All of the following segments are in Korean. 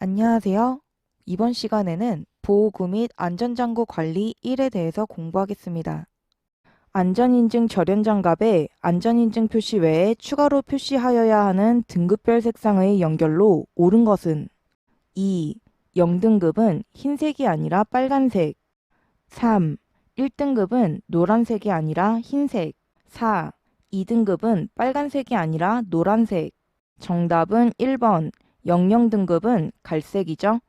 안녕하세요. 이번 시간에는 보호구 및 안전장구 관리 1에 대해서 공부하겠습니다. 안전인증 절연장갑에 안전인증 표시 외에 추가로 표시하여야 하는 등급별 색상의 연결로 옳은 것은 2. 0등급은 흰색이 아니라 빨간색 3. 1등급은 노란색이 아니라 흰색 4. 2등급은 빨간색이 아니라 노란색 정답은 1번 00 등급은 갈색이죠.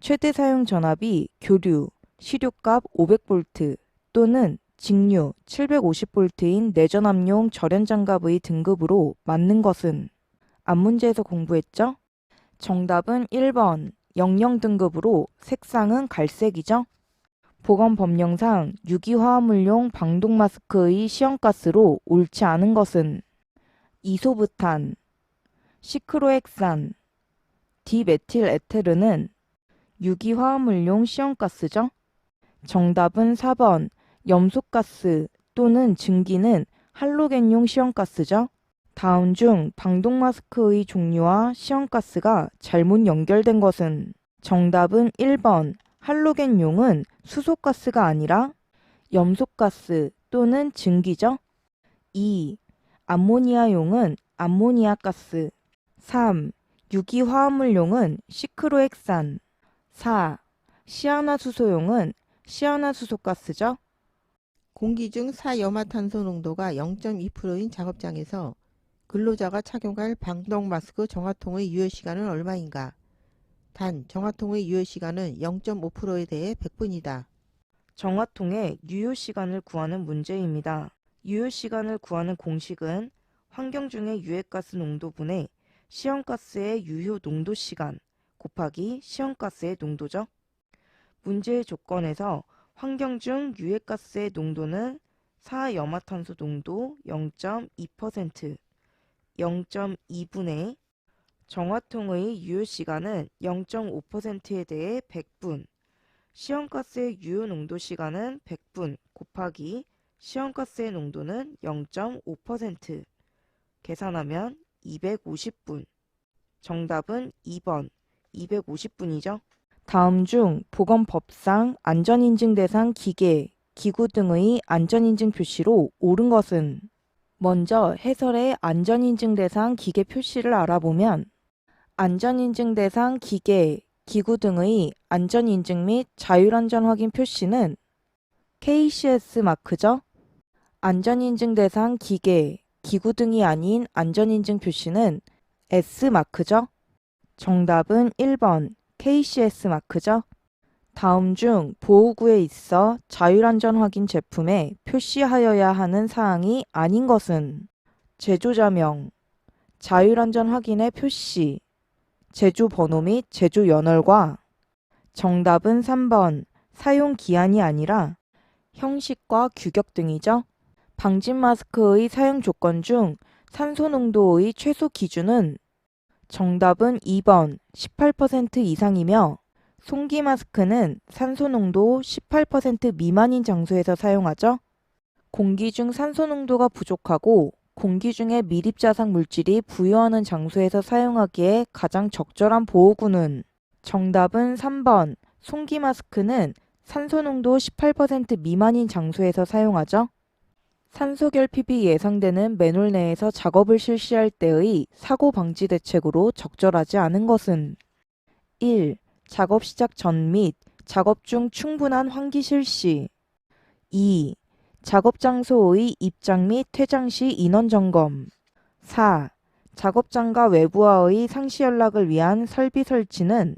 최대 사용 전압이 교류, 시료값 500V 또는 직류 750V인 내전압용 절연장갑의 등급으로 맞는 것은 앞문제에서 공부했죠? 정답은 1번 00 등급으로 색상은 갈색이죠? 보건 법령상 유기화합물용 방독 마스크의 시험가스로 옳지 않은 것은 이소부탄, 시크로헥산, 디메틸 에테르는 유기화합물용 시험가스죠? 정답은 4번 염소가스 또는 증기는 할로겐용 시험가스죠? 다음 중 방독 마스크의 종류와 시험가스가 잘못 연결된 것은 정답은 1번 할로겐용은 수소가스가 아니라 염소가스 또는 증기죠? 2. 암모니아용은 암모니아 가스 3. 유기화합물용은 시크로헥산 4. 시아나수소용은 시아나수소가스죠? 공기 중 사염화탄소 농도가 0.2%인 작업장에서 근로자가 착용할 방독 마스크 정화통의 유효 시간은 얼마인가? 단, 정화통의 유효 시간은 0.5%에 대해 100분이다. 정화통의 유효 시간을 구하는 문제입니다. 유효 시간을 구하는 공식은 환경 중의 유해가스 농도분의 시험가스의 유효 농도 시간 곱하기 시험가스의 농도죠. 문제의 조건에서 환경 중 유해가스의 농도는 사염화탄소 농도 0.2%, 0.2분의 정화통의 유효 시간은 0.5%에 대해 100분, 시험가스의 유효 농도 시간은 100분 곱하기 시험가스의 농도는 0.5% 계산하면 250분. 정답은 2번 250분이죠. 다음 중 보건법상 안전인증 대상 기계, 기구 등의 안전인증 표시로 옳은 것은 먼저 해설의 안전인증 대상 기계 표시를 알아보면 안전인증 대상 기계, 기구 등의 안전인증 및 자율안전 확인 표시는 KCS 마크죠. 안전인증 대상 기계, 기구 등이 아닌 안전인증 표시는 S 마크죠. 정답은 1번 KCS 마크죠. 다음 중 보호구에 있어 자율안전 확인 제품에 표시하여야 하는 사항이 아닌 것은 제조자명, 자율안전 확인의 표시, 제조 번호 및 제조 연월과 정답은 3번 사용 기한이 아니라 형식과 규격 등이죠. 방진 마스크의 사용 조건 중 산소 농도의 최소 기준은 정답은 2번 18% 이상이며 송기 마스크는 산소 농도 18% 미만인 장소에서 사용하죠. 공기 중 산소 농도가 부족하고 공기 중에 미립자상 물질이 부여하는 장소에서 사용하기에 가장 적절한 보호구는 정답은 3번 송기 마스크는 산소 농도 18% 미만인 장소에서 사용하죠. 산소 결핍이 예상되는 맨홀 내에서 작업을 실시할 때의 사고 방지 대책으로 적절하지 않은 것은 1. 작업 시작 전 및 작업 중 충분한 환기 실시 2. 작업 장소의 입장 및 퇴장 시 인원 점검 4. 작업장과 외부와의 상시 연락을 위한 설비 설치는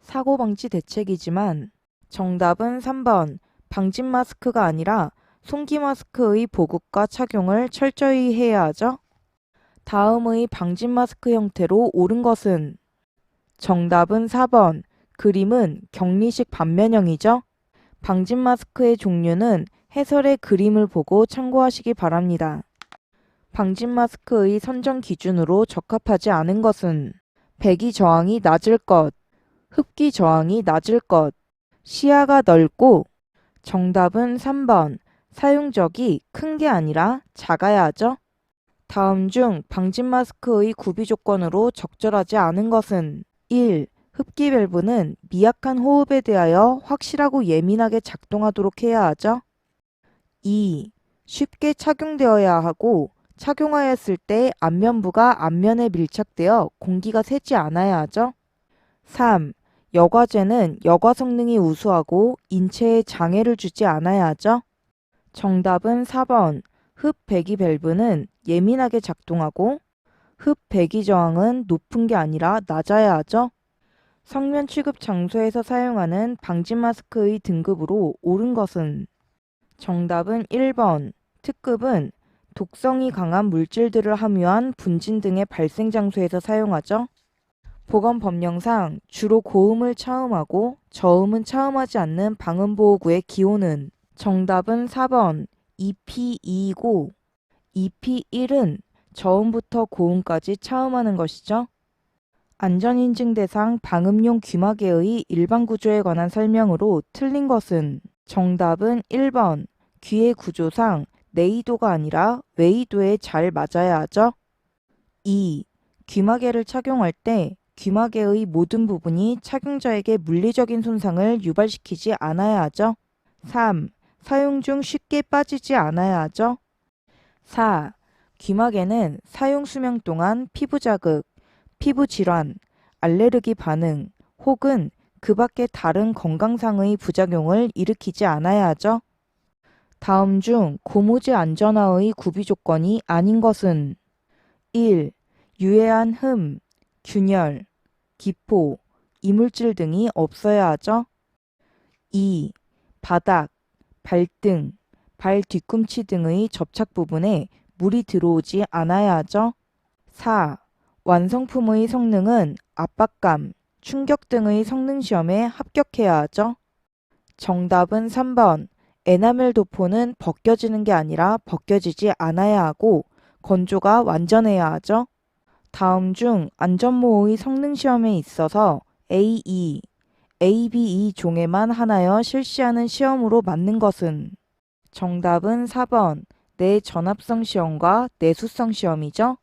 사고 방지 대책이지만 정답은 3번 방진 마스크가 아니라 송기 마스크의 보급과 착용을 철저히 해야 하죠. 다음의 방진 마스크 형태로 옳은 것은 정답은 4번 그림은 격리식 반면형이죠. 방진 마스크의 종류는 해설의 그림을 보고 참고하시기 바랍니다. 방진 마스크의 선정 기준으로 적합하지 않은 것은 배기 저항이 낮을 것, 흡기 저항이 낮을 것, 시야가 넓고 정답은 3번 사용적이 큰 게 아니라 작아야 하죠. 다음 중 방진 마스크의 구비 조건으로 적절하지 않은 것은 1. 흡기 밸브는 미약한 호흡에 대하여 확실하고 예민하게 작동하도록 해야 하죠. 2. 쉽게 착용되어야 하고 착용하였을 때 안면부가 앞면에 밀착되어 공기가 새지 않아야 하죠. 3. 여과제는 여과 성능이 우수하고 인체에 장애를 주지 않아야 하죠. 정답은 4번. 흡 배기 밸브는 예민하게 작동하고 흡 배기 저항은 높은 게 아니라 낮아야 하죠. 성면 취급 장소에서 사용하는 방지 마스크의 등급으로 옳은 것은 정답은 1번. 특급은 독성이 강한 물질들을 함유한 분진 등의 발생 장소에서 사용하죠. 보건 법령상 주로 고음을 차음하고 저음은 차음하지 않는 방음보호구의 기호는 정답은 4번 2P2이고 2P1은 저음부터 고음까지 차음하는 것이죠. 안전인증 대상 방음용 귀마개의 일반 구조에 관한 설명으로 틀린 것은 정답은 1번 귀의 구조상 내이도가 아니라 외이도에 잘 맞아야 하죠. 2. 귀마개를 착용할 때 귀마개의 모든 부분이 착용자에게 물리적인 손상을 유발시키지 않아야 하죠. 3. 사용 중 쉽게 빠지지 않아야 하죠. 4. 귀마개는 사용 수명 동안 피부 자극, 피부 질환, 알레르기 반응 혹은 그 밖의 다른 건강상의 부작용을 일으키지 않아야 하죠. 다음 중 고무줄 안전화의 구비 조건이 아닌 것은 1. 유해한 흠, 균열, 기포, 이물질 등이 없어야 하죠. 2. 바닥, 발등, 발 뒤꿈치 등의 접착 부분에 물이 들어오지 않아야 하죠. 4. 완성품의 성능은 압박감, 충격 등의 성능 시험에 합격해야 하죠. 정답은 3번. 에나멜 도포는 벗겨지는 게 아니라 벗겨지지 않아야 하고 건조가 완전해야 하죠. 다음 중 안전모의 성능 시험에 있어서 A2, ABE 종에만 하나여 실시하는 시험으로 맞는 것은 정답은 4번 내전압성 시험과 내수성 시험이죠.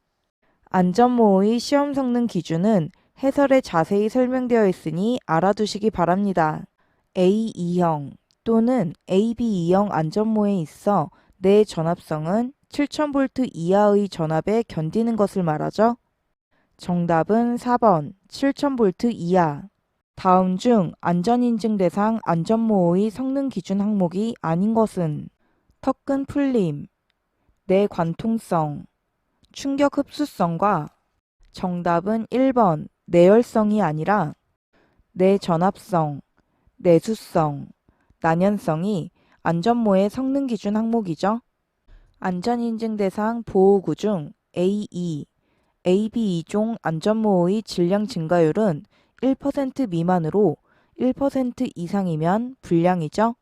안전모의 시험 성능 기준은 해설에 자세히 설명되어 있으니 알아두시기 바랍니다. A2형 또는 AB2형 안전모에 있어 내 전압성은 7000V 이하의 전압에 견디는 것을 말하죠. 정답은 4번 7000V 이하. 다음 중 안전인증 대상 안전모의 성능 기준 항목이 아닌 것은 턱근 풀림, 내관통성, 충격 흡수성과 정답은 1번 내열성이 아니라 내전압성, 내수성, 난연성이 안전모의 성능 기준 항목이죠. 안전인증 대상 보호구 중 A2, AB2종 안전모의 질량 증가율은 1% 미만으로 1% 이상이면 불량이죠.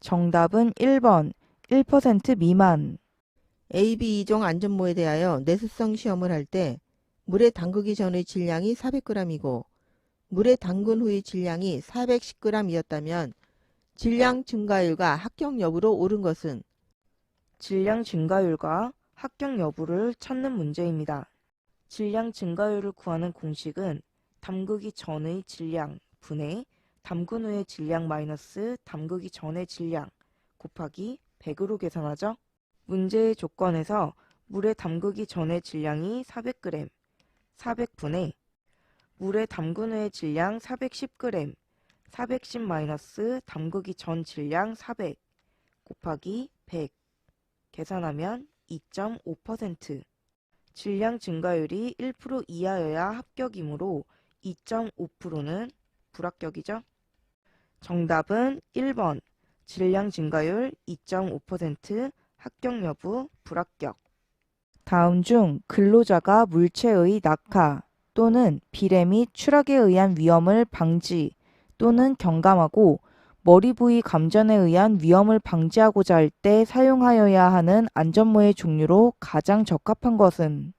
정답은 1번 1% 미만. AB2종 안전모에 대하여 내수성 시험을 할 때 물에 담그기 전의 질량이 400g이고 물에 담근 후의 질량이 410g이었다면 질량 증가율과 합격 여부로 옳은 것은 질량 증가율과 합격 여부를 찾는 문제입니다. 질량 증가율을 구하는 공식은 담그기 전의 질량 분의 담근 후의 질량 마이너스 담그기 전의 질량 곱하기 100으로 계산하죠. 문제의 조건에서 물에 담그기 전의 질량이 400g, 400분의 물에 담근 후의 질량 410g, 410 마이너스 담그기 전 질량 400 곱하기 100 계산하면 2.5% 질량 증가율이 1% 이하여야 합격이므로 2.5%는 불합격이죠. 정답은 1번. 질량 증가율 2.5% 합격 여부 불합격. 다음 중 근로자가 물체의 낙하 또는 비례 및 추락에 의한 위험을 방지 또는 경감하고 머리 부위 감전에 의한 위험을 방지하고자 할 때 사용하여야 하는 안전모의 종류로 가장 적합한 것은?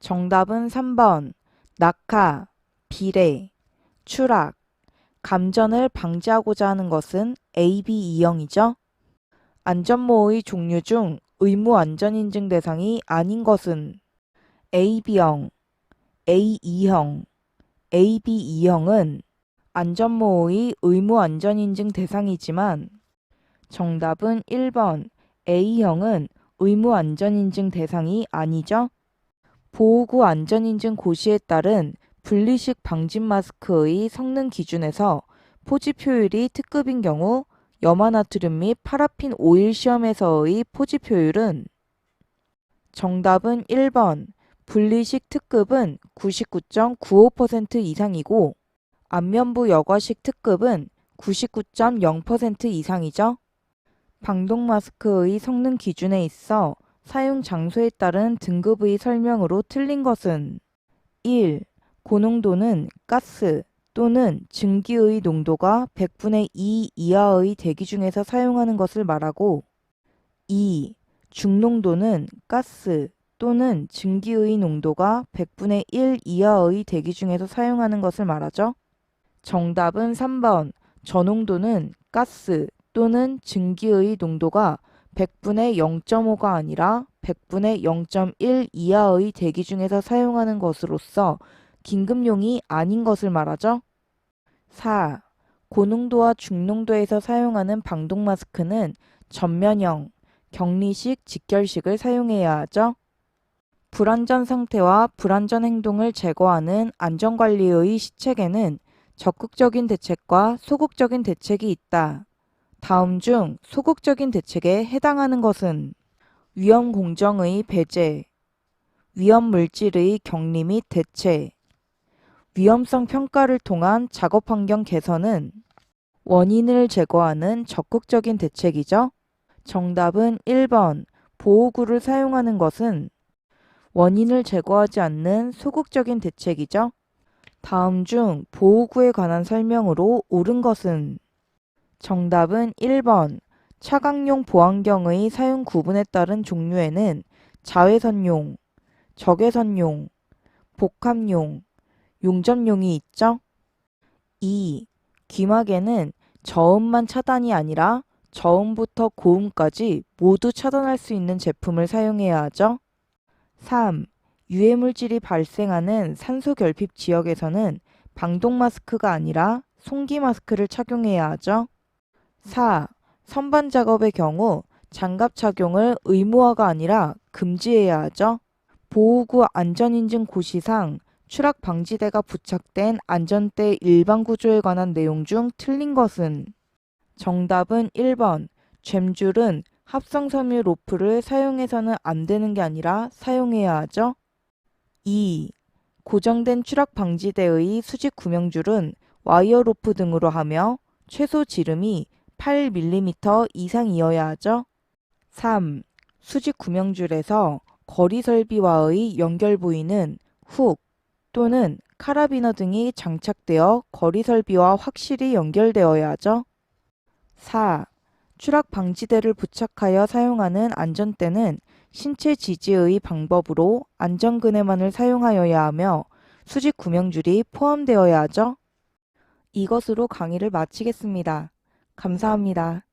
정답은 3번. 낙하, 비례, 추락, 감전을 방지하고자 하는 것은 AB2형이죠. 안전모의 종류 중 의무 안전인증 대상이 아닌 것은 AB형, A2형, A, B, E형은 안전모의 의무 안전인증 대상이지만 정답은 1번 A형은 의무 안전인증 대상이 아니죠. 보호구 안전인증 고시에 따른 분리식 방진 마스크의 성능 기준에서 포집 효율이 특급인 경우 염화나트륨 및 파라핀 오일 시험에서의 포집 효율은 정답은 1번 분리식 특급은 99.95% 이상이고 안면부 여과식 특급은 99.0% 이상이죠. 방독 마스크의 성능 기준에 있어 사용 장소에 따른 등급의 설명으로 틀린 것은 1. 고농도는 가스 또는 증기의 농도가 100분의 2 이하의 대기 중에서 사용하는 것을 말하고 2. 중농도는 가스 또는 증기의 농도가 100분의 1 이하의 대기 중에서 사용하는 것을 말하죠. 정답은 3번. 저농도는 가스 또는 증기의 농도가 100분의 0.5가 아니라 100분의 0.1 이하의 대기 중에서 사용하는 것으로서 긴급용이 아닌 것을 말하죠. 4. 고농도와 중농도에서 사용하는 방독 마스크는 전면형, 격리식, 직결식을 사용해야 하죠. 불안전 상태와 불안전 행동을 제거하는 안전관리의 시책에는 적극적인 대책과 소극적인 대책이 있다. 다음 중 소극적인 대책에 해당하는 것은 위험 공정의 배제, 위험 물질의 격리 및 대체, 위험성 평가를 통한 작업 환경 개선은 원인을 제거하는 적극적인 대책이죠. 정답은 1번. 보호구를 사용하는 것은 원인을 제거하지 않는 소극적인 대책이죠. 다음 중 보호구에 관한 설명으로 옳은 것은 정답은 1번. 차광용 보안경의 사용 구분에 따른 종류에는 자외선용, 적외선용, 복합용, 용접용이 있죠. 2. 귀마개는 저음만 차단이 아니라 저음부터 고음까지 모두 차단할 수 있는 제품을 사용해야 하죠. 3. 유해물질이 발생하는 산소 결핍 지역에서는 방독 마스크가 아니라 송기 마스크를 착용해야 하죠. 4. 선반 작업의 경우 장갑 착용을 의무화가 아니라 금지해야 하죠. 보호구 안전인증 고시상 추락 방지대가 부착된 안전대 일반 구조에 관한 내용 중 틀린 것은 정답은 1번. 잼줄은 합성 섬유 로프를 사용해서는 안 되는 게 아니라 사용해야 하죠. 2. 고정된 추락 방지대의 수직 구명줄은 와이어 로프 등으로 하며 최소 지름이 8mm 이상이어야 하죠. 3. 수직 구명줄에서 거리 설비와의 연결 부위는 훅 또는 카라비너 등이 장착되어 거리 설비와 확실히 연결되어야 하죠. 4. 추락 방지대를 부착하여 사용하는 안전대는 신체 지지의 방법으로 안전그네만을 사용하여야 하며 수직 구명줄이 포함되어야 하죠. 이것으로 강의를 마치겠습니다. 감사합니다.